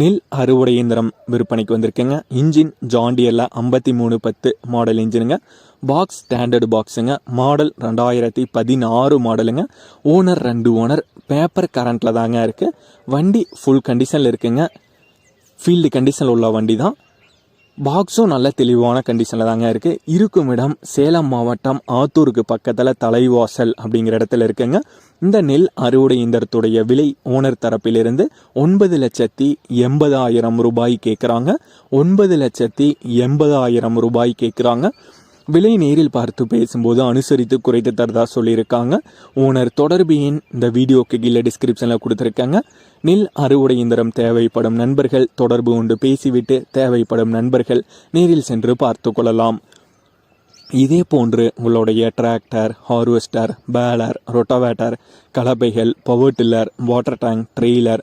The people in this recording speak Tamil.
நெல் அறுவடை இயந்திரம் விற்பனைக்கு வந்திருக்குங்க. இன்ஜின் ஜாண்டியரில் ஐம்பத்தி மூணு பத்து மாடல் இன்ஜினுங்க. பாக்ஸ் ஸ்டாண்டர்டு பாக்ஸுங்க மாடல் ரெண்டாயிரத்தி பதினாறு மாடலுங்க. ஓனர் ரெண்டு ஓனர் பேப்பர் கரண்ட்டில் தாங்க இருக்குது வண்டி ஃபுல் கண்டிஷனில் இருக்குங்க. ஃபீல்டு கண்டிஷனில் உள்ள வண்டி தான். பாக்ஸும் நல்ல தெளிவான கண்டிஷனில் தாங்க இருக்குது இருக்கும் இடம் சேலம் மாவட்டம் ஆத்தூருக்கு பக்கத்தில் தலைவாசல் அப்படிங்கிற இடத்துல இருக்குங்க. இந்த நெல் அறுவடை இயந்திரத்துடைய விலை ஓனர் தரப்பிலிருந்து ஒன்பது லட்சத்தி எண்பதாயிரம் ரூபாய் கேட்குறாங்க ஒன்பது லட்சத்தி எண்பதாயிரம் ரூபாய் கேட்குறாங்க விலை நேரில் பார்த்து பேசும்போது அனுசரித்து குறைத்து தரதா சொல்லியிருக்காங்க. ஓனர் தொடர்பு எண் இந்த வீடியோக்கு கீழே டிஸ்கிரிப்ஷனில் கொடுத்துருக்காங்க. நெல் அறுவடை இயந்திரம் தேவைப்படும் நண்பர்கள் தொடர்பு கொண்டு பேசிவிட்டு தேவைப்படும் நண்பர்கள் நேரில் சென்று பார்த்து கொள்ளலாம். இதே போன்று உங்களுடைய tractor harvester baler rotavator கலப்பைகள் power tiller water tank trailer